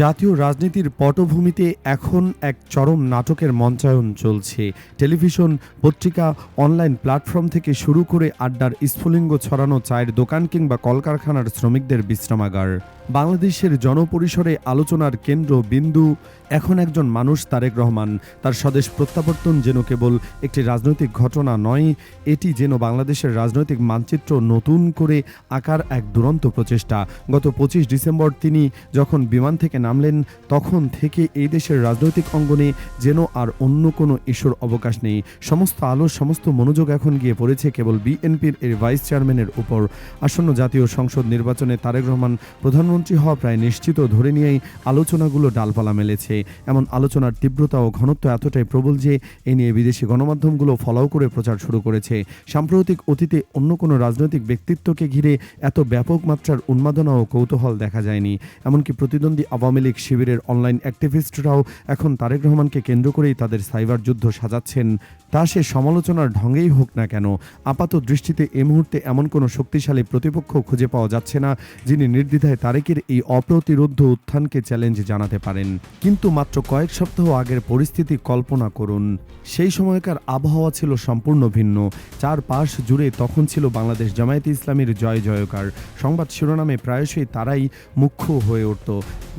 জাতীয় রাজনীতির পটভূমিতে এখন এক চরম নাটকের মঞ্চায়ন চলছে। টেলিভিশন, পত্রিকা, অনলাইন প্ল্যাটফর্ম থেকে শুরু করে আড্ডার স্ফুলিঙ্গ ছড়ানো চায়ের দোকান কিংবা কলকারখানার শ্রমিকদের বিশ্রামাগার। বাংলাদেশের জনপরিসরে আলোচনার কেন্দ্র বিন্দু, এখন একজন মানুষ তারেক রহমান। তার স্বদেশ প্রত্যাবর্তন যেন কেবল একটি রাজনৈতিক ঘটনা নয়, এটি যেন বাংলাদেশের রাজনৈতিক মানচিত্র নতুন করে আকার এক দুরন্ত প্রচেষ্টা। গত পঁচিশ ডিসেম্বর তিনি যখন বিমান থেকে নামলেন, তখন থেকে এই দেশের রাজনৈতিক অঙ্গনে যেন আর অন্য কোনো ইস্যুর অবকাশ নেই। সমস্ত আলো, সমস্ত মনোযোগ এখন গিয়ে পড়েছে কেবল বিএনপির এর ভাইস চেয়ারম্যানের উপর। আসন্ন জাতীয় সংসদ নির্বাচনে তারেক রহমান প্রধানমন্ত্রী হওয়া প্রায় নিশ্চিত, ধরে নিয়েই আলোচনাগুলো ডালপালা মেলেছে। এমন আলোচনার তীব্রতা ও ঘনত্ব এতটাই প্রবল যে, এ নিয়ে বিদেশি গণমাধ্যমগুলো ফলাও করে প্রচার শুরু করেছে। সাম্প্রতিক অতীতে অন্য কোনো রাজনৈতিক ব্যক্তিত্বকে ঘিরে এত ব্যাপক মাত্রার উন্মাদনা ও কৌতূহল দেখা যায়নি। এমনকি প্রতিদ্বন্দ্বী আওয়ামী লীগ শিবিরের অনলাইন অ্যাক্টিভিস্টরাও এখন তারেক রহমানকে কেন্দ্র করেই তাদের সাইবার যুদ্ধ সাজাচ্ছেন। তা সে সমালোচনার ঢঙ্গেই হোক না কেন, আপাত দৃষ্টিতে এ মুহূর্তে এমন কোনো শক্তিশালী প্রতিপক্ষ খুঁজে পাওয়া যাচ্ছে না, যিনি নির্দ্বিধায় তারেকের এই অপ্রতিরোধ্য উত্থানকে চ্যালেঞ্জ জানাতে পারেন। কিন্তু মাত্র কয়েক সপ্তাহ আগের পরিস্থিতি কল্পনা করুন। সেই সময়কার আবহাওয়া ছিল সম্পূর্ণ ভিন্ন। চার পাশ জুড়ে তখন ছিল বাংলাদেশ জামায়াতে ইসলামীর জয় জয়কার। সংবাদ শিরোনামে প্রায়শই তারাই মুখ্য হয়ে উঠত।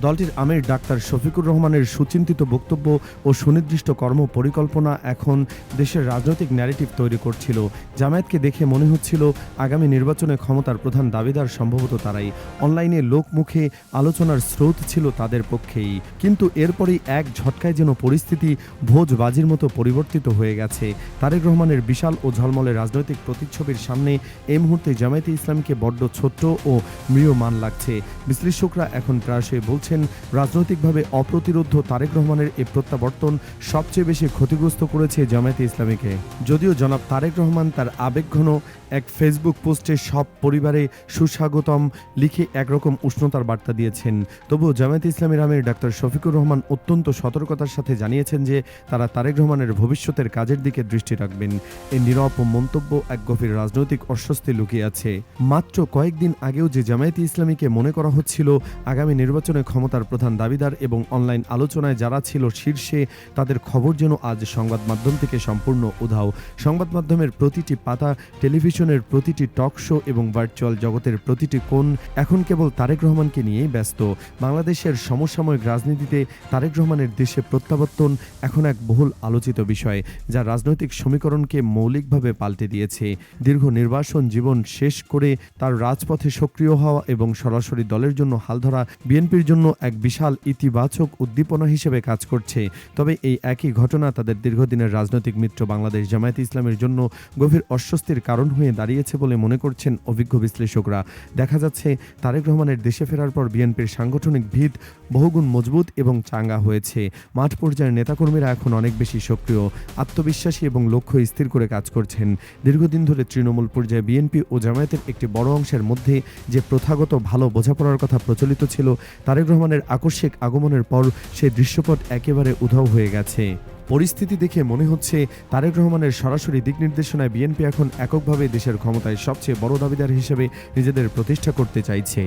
দলটির আমির ডাক্তার শফিকুর রহমানের সুচিন্তিত বক্তব্য ও সুনির্দিষ্ট কর্ম পরিকল্পনা এখন দেশের রাজনৈতিক ন্যারেটিভ তৈরি করছিল। জামায়াতকে দেখে মনে হচ্ছিল, আগামী নির্বাচনে ক্ষমতার প্রধান দাবিদার সম্ভবত তারাই। অনলাইনে লোকমুখে আলোচনার স্রোত ছিল তাদের পক্ষেই। কিন্তু এরপরই এক ঝটকায় যেন পরিস্থিতি ভোজবাজির মতো পরিবর্তিত হয়ে গেছে। তারেক রহমানের বিশাল ও ঝলমলে রাজনৈতিক প্রতিচ্ছবির সামনে এই মুহূর্তে জামায়াতে ইসলামীকে বড্ড ছোট্ট ও মৃয়মান লাগছে। বিশ্লেষকরা এখন প্রায়শই বলছেন, রাজনৈতিকভাবে অপ্রতিরোধ তারেক রহমানের এই প্রত্যাবর্তন সবচেয়ে বেশি ক্ষতিগ্রস্ত করেছে জামায়াতে ইসলামীকে। যদিও জনাব তারেক রহমান তার আবেগঘন এক ফেসবুক পোস্টে সব পরিবারে সুস্বাগতম লিখে একরকম উষ্ণতার বার্তা দিয়েছেন। তবুও জামায়াতে ইসলামীর আমির ডাক্তার শফিকুর রহমান অত্যন্ত সতর্কতার সাথে জানিয়েছেন যে, তারা তারেক রহমানের ভবিষ্যতের কাজের দিকে দৃষ্টি রাখবেন। এই নীরব মন্তব্য এক গভীর রাজনৈতিক অস্বস্তি লুকিয়ে আছে। মাত্র কয়েকদিন আগেও যে জামায়াতে ইসলামীকে মনে করা হচ্ছিল, আগামী নির্বাচনে ক্ষমতার প্রধান দাবিদার এবং অনলাইন আলোচনায় যারা ছিল শীর্ষে, তাদের খবর যেন আজ সংবাদ মাধ্যম থেকে সম্পূর্ণ উধাও। সংবাদ মাধ্যমের প্রতিটি পাতা, টেলিভিশনের প্রতিটি টক শো এবং ভার্চুয়াল জগতের প্রতিটি কোণ, এখন কেবল তারেক রহমানকে নিয়েই ব্যস্ত। বাংলাদেশের সমসাময়িক রাজনীতিতে তারেক রহমানের দেশে প্রত্যাবর্তন এখন এক বহুল আলোচিত বিষয়, যা রাজনৈতিক সমীকরণকে মৌলিকভাবে পাল্টে দিয়েছে। দীর্ঘ নির্বাসন জীবন শেষ করে তার রাজপথে সক্রিয় হওয়া এবং সরাসরি দলের জন্য হাল ধরা বিএনপির জন্য এক বিশাল ইতিবাচক উদ্দীপনা হিসেবে কাজ করছে। তবে এই একই ঘটনা তাদের দীর্ঘদিনের রাজনৈতিক মিত্র বাংলাদেশ জামায়াতে ইসলামের জন্য গভীর অস্বস্তির কারণ হয়ে দাঁড়িয়েছে বলে মনে করছেন অভিজ্ঞ বিশ্লেষকরা। দেখা যাচ্ছে, তারেক রহমানের দেশে ফেরার পর বিএনপির সাংগঠনিক ভিত বহুগুণ মজবুত এবং চাঙ্গা হয়েছে। মাঠ পর্যায়ের নেতাকর্মীরা এখন অনেক বেশি সক্রিয়, আত্মবিশ্বাসী এবং লক্ষ্য স্থির করে কাজ করছেন। দীর্ঘদিন ধরে তৃণমূল পর্যায়ে বিএনপি ও জামায়াতের একটি বড় অংশের মধ্যে যে প্রথাগত ভালো বোঝাপড়ার কথা প্রচলিত ছিল, তারেক রহমানের আকস্মিক আগমনের পর সেই দৃশ্যপট একেবারে উধাও হয়ে গেছে। পরিস্থিতি দেখে মনে হচ্ছে, তারেক রহমানের সরাসরি দিক নির্দেশনায় বিএনপি এখন এককভাবে দেশের ক্ষমতায় সবচেয়ে বড় দাবিদার হিসেবে নিজেদের প্রতিষ্ঠা করতে চাইছে।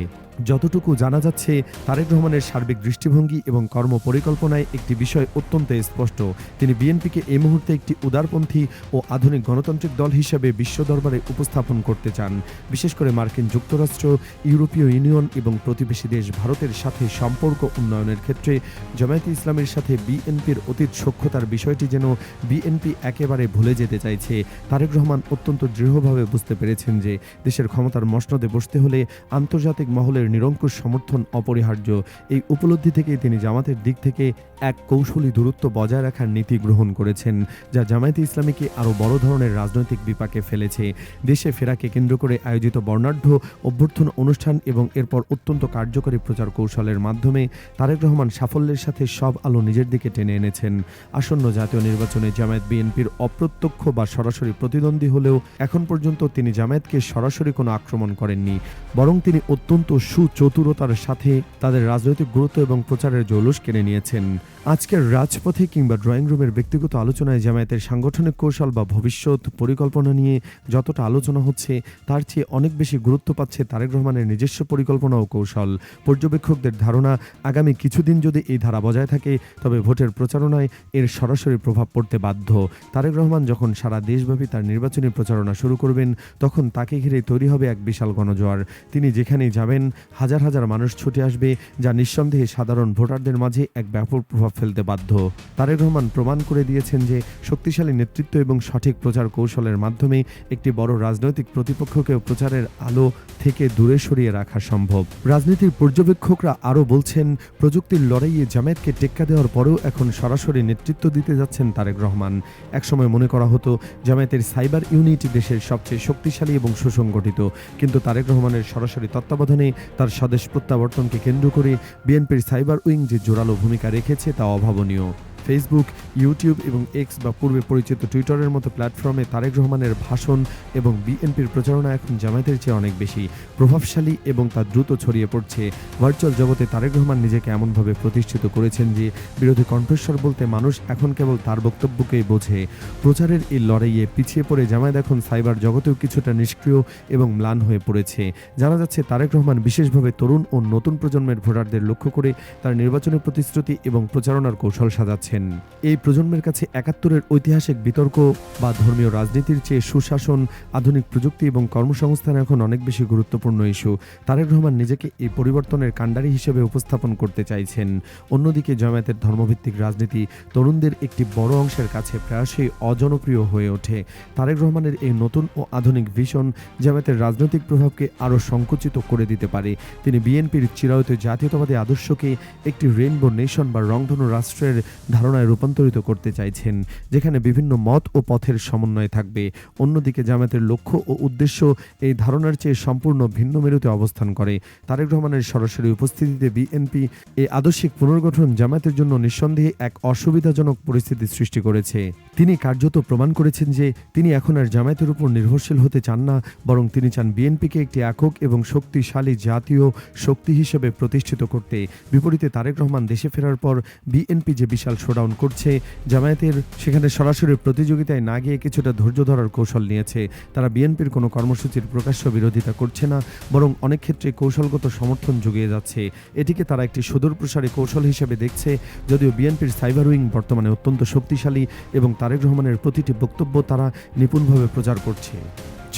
যতটুকু জানা যাচ্ছে, তারেক রহমানের সার্বিক দৃষ্টিভঙ্গি এবং কর্ম পরিকল্পনায় একটি বিষয় অত্যন্ত স্পষ্ট। তিনি বিএনপিকে এই মুহূর্তে একটি উদারপন্থী ও আধুনিক গণতান্ত্রিক দল হিসেবে বিশ্ব দরবারে উপস্থাপন করতে চান। বিশেষ করে মার্কিন যুক্তরাষ্ট্র, ইউরোপীয় ইউনিয়ন এবং প্রতিবেশী দেশ ভারতের সাথে সম্পর্ক উন্নয়নের ক্ষেত্রে জামায়াতে ইসলামের সাথে বিএনপির অতীত সক্ষতার বিষয়টি যেন বিএনপি একেবারে ভুলে যেতে চাইছে। তারেক রহমান অত্যন্ত দৃঢ়ভাবে বুঝতে পেরেছেন যে, দেশের ক্ষমতার মসনদে বসতে হলে আন্তর্জাতিক মহলের নিরঙ্কুশ সমর্থন অপরিহার্য। এই উপলব্ধি থেকে তিনি জামাতের দিক থেকে এক কৌশলী দূরত্ব বজায় রাখার নীতি গ্রহণ করেছেন, যা জামায়াতে ইসলামীকে আরও বড় ধরনের রাজনৈতিক বিপাকে ফেলেছে। দেশে ফেরাকে কেন্দ্র করে আয়োজিত বর্ণাঢ্য অভ্যর্থনা অনুষ্ঠান এবং এরপর অত্যন্ত কার্যকরী প্রচার কৌশলের মাধ্যমে তারেক রহমান সাফল্যের সাথে সব আলো নিজের দিকে টেনে এনেছেন। আসন্ন জাতীয় নির্বাচনে জামায়াত বিএনপির অপ্রত্যক্ষ বা সরাসরি প্রতিদ্বন্দ্বী হলেও এখন পর্যন্ত তিনি জামায়াতকে সরাসরি কোনো আক্রমণ করেননি, বরং তিনি অত্যন্ত সুচতুরতার সাথে তাদের রাজনৈতিক গুরুত্ব এবং প্রচারের জৌলুস কেড়ে নিয়েছেন। আজকের রাজপথে কিংবা ড্রয়িং রুমের ব্যক্তিগত আলোচনায় জামায়াতের সাংগঠনিক কৌশল বা ভবিষ্যৎ পরিকল্পনা নিয়ে যতটা আলোচনা হচ্ছে, তার চেয়ে অনেক বেশি গুরুত্ব পাচ্ছে তারেক রহমানের নিজস্ব পরিকল্পনা ও কৌশল। পর্যবেক্ষকদের ধারণা, আগামী কিছুদিন যদি এই ধারা বজায় থাকে, তবে ভোটের প্রচারণায় এর সরাসরি প্রভাব পড়তে বাধ্য। তারেক রহমান যখন সারা দেশব্যাপী তার নির্বাচনী প্রচারণা শুরু করবেন, তখন তাকে ঘিরে তৈরি হবে এক বিশাল গণজোয়ার। তিনি যেখানেই যাবেন হাজার হাজার মানুষ ছুটে আসবে যা নিঃসন্দেহে সাধারণ ভোটারদের মাঝে এক ব্যাপক প্রভাব ফেলতে বাধ্য। তারেক রহমান প্রমাণ করে দিয়েছেন যে শক্তিশালী নেতৃত্ব এবং সঠিক প্রচার কৌশলের মাধ্যমে একটি বড় রাজনৈতিক প্রতিপক্ষকেও প্রচারের আলো থেকে দূরে সরিয়ে রাখা সম্ভব। রাজনীতির পর্যবেক্ষকরা আরও বলছেন, প্রযুক্তির লড়াইয়ে জামায়াতকে টেক্কা দেওয়ার পরেও এখন সরাসরি নেতৃত্ব দিতে যাচ্ছেন তারেক রহমান। একসময় মনে করা হতো, জামায়াতের সাইবার ইউনিট দেশের সবচেয়ে শক্তিশালী এবং সুসংগঠিত। কিন্তু তারেক রহমানের সরাসরি তত্ত্বাবধানে তার স্বদেশ প্রত্যাবর্তনকে কেন্দ্র করে বিএনপির সাইবার উইং যে জোরালো ভূমিকা রেখেছে তা অভাবনীয়। ফেসবুক ইউটিউব এবং এক্স বা পূর্বে পরিচিত টুইটারের মতো প্ল্যাটফর্মে তারেক রহমানের ভাষণ এবং বিএনপির প্রচারণা এখন জামায়াতের চেয়ে অনেক বেশি। প্রভাবশালী এবং তা দ্রুত ছড়িয়ে পড়ছে। ভার্চুয়াল জগতে তারেক রহমান নিজেকে এমনভাবে প্রতিষ্ঠিত করেছেন যে, বিরোধী কণ্ঠস্বর বলতে মানুষ এখন কেবল তার বক্তব্যকেই বোঝে। প্রচারের এই লড়াইয়ে পিছিয়ে পড়ে জামায়াত এখন সাইবার জগতেও কিছুটা নিষ্ক্রিয় এবং ম্লান হয়ে পড়েছে। জানা যাচ্ছে, তারেক রহমান বিশেষভাবে তরুণ ও নতুন প্রজন্মের ভোটারদের লক্ষ্য করে তার নির্বাচনী প্রতিশ্রুতি এবং প্রচারণার কৌশল সাজাচ্ছেন এই প্রজন্মের কাছে একাত্তরের ঐতিহাসিক বিতর্ক বা ধর্মীয় রাজনীতির চেয়ে সুশাসন, আধুনিক প্রযুক্তি এবং কর্মসংস্থান এখন অনেক বেশি গুরুত্বপূর্ণ ইস্যু। তারেক রহমান নিজেকে এই পরিবর্তনের কাণ্ডারি হিসেবে উপস্থাপন করতে চাইছেন। অন্যদিকে জামায়াতের ধর্মভিত্তিক রাজনীতি তরুণদের একটি বড় অংশের কাছে প্রায়শই অজনপ্রিয় হয়ে ওঠে। তারেক রহমানের এই নতুন ও আধুনিক ভিশন জামায়াতের রাজনৈতিক প্রভাবকে আরও সংকুচিত করে দিতে পারে। তিনি বিএনপির চিরায়ত জাতীয়তাবাদী আদর্শকে একটি রেইনবো নেশন বা রংধনু রাষ্ট্রের ধারণায় রূপান্তরিত করতে চাইছেন, যেখানে বিভিন্ন মত ও পথের সমন্বয় থাকবে। অন্যদিকে জামায়াতের লক্ষ্য ও উদ্দেশ্য এই ধারণার চেয়ে সম্পূর্ণ ভিন্ন মেরুতে অবস্থান করে। তারেক রহমানের সরাসরি উপস্থিতিতে বিএনপি এই আদর্শিক পুনর্গঠন জামায়াতের জন্য নিঃসন্দেহে এক অসুবিধাজনক পরিস্থিতি সৃষ্টি করেছে। তিনি কার্যত প্রমাণ করেছেন যে তিনি এখন আর জামায়াতের উপর নির্ভরশীল হতে চান না, বরং তিনি চান বিএনপিকে একটি একক এবং শক্তিশালী জাতীয় শক্তি হিসেবে প্রতিষ্ঠিত করতে। বিপরীতে তারেক রহমান দেশে ফেরার পর বিএনপি যে বিশাল শোডাউন করছে। জামায়াতের সেখানে সরাসরি প্রতিযোগিতায় না গিয়ে কিছুটা ধৈর্য ধরার কৌশল নিয়েছে। তারা বিএনপির কোনো কর্মসূচির প্রকাশ্য বিরোধিতা করছে না, বরং অনেক ক্ষেত্রে কৌশলগত সমর্থন জুগিয়ে যাচ্ছে। এটিকে তারা একটি সুদূর প্রসারী কৌশল হিসেবে দেখছে, যদিও বিএনপির সাইবার উইং বর্তমানে অত্যন্ত শক্তিশালী এবং তারেক রহমানের প্রতিটি বক্তব্য তারা নিপুণভাবে প্রচার করছে।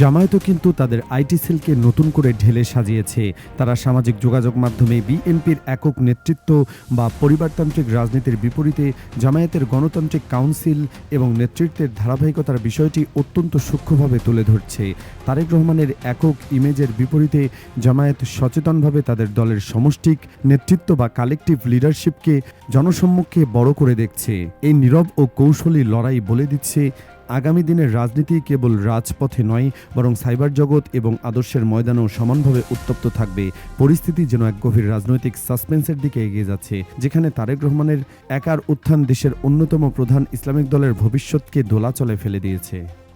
জামায়াতও কিন্তু তাদের আইটি সেলকে নতুন করে ঢেলে সাজিয়েছে। তারা সামাজিক যোগাযোগ মাধ্যমে বিএনপির একক নেতৃত্ব বা পরিবারতান্ত্রিক রাজনীতির বিপরীতে জামায়াতের গণতান্ত্রিক কাউন্সিল এবং নেতৃত্বের ধারাবাহিকতার বিষয়টি অত্যন্ত সূক্ষ্মভাবে তুলে ধরছে। তারেক রহমানের একক ইমেজের বিপরীতে জামায়াত সচেতনভাবে তাদের দলের সমষ্টিক নেতৃত্ব বা কালেকটিভ লিডারশিপকে জনসম্মুখে বড় করে দেখছে। এই নীরব ও কৌশলী লড়াই বলে দিচ্ছে আগামী দিনের রাজনীতি কেবল রাজপথে নয়, বরং সাইবার জগৎ এবং আদর্শের ময়দানেও সমানভাবে উত্তপ্ত থাকবে। পরিস্থিতি যেন এক গভীর রাজনৈতিক সাসপেন্সের দিকে এগিয়ে যাচ্ছে, যেখানে তারেক রহমানের একার উত্থান দেশের অন্যতম প্রধান ইসলামিক দলের ভবিষ্যৎকে দোলাচলে ফেলে দিয়েছে।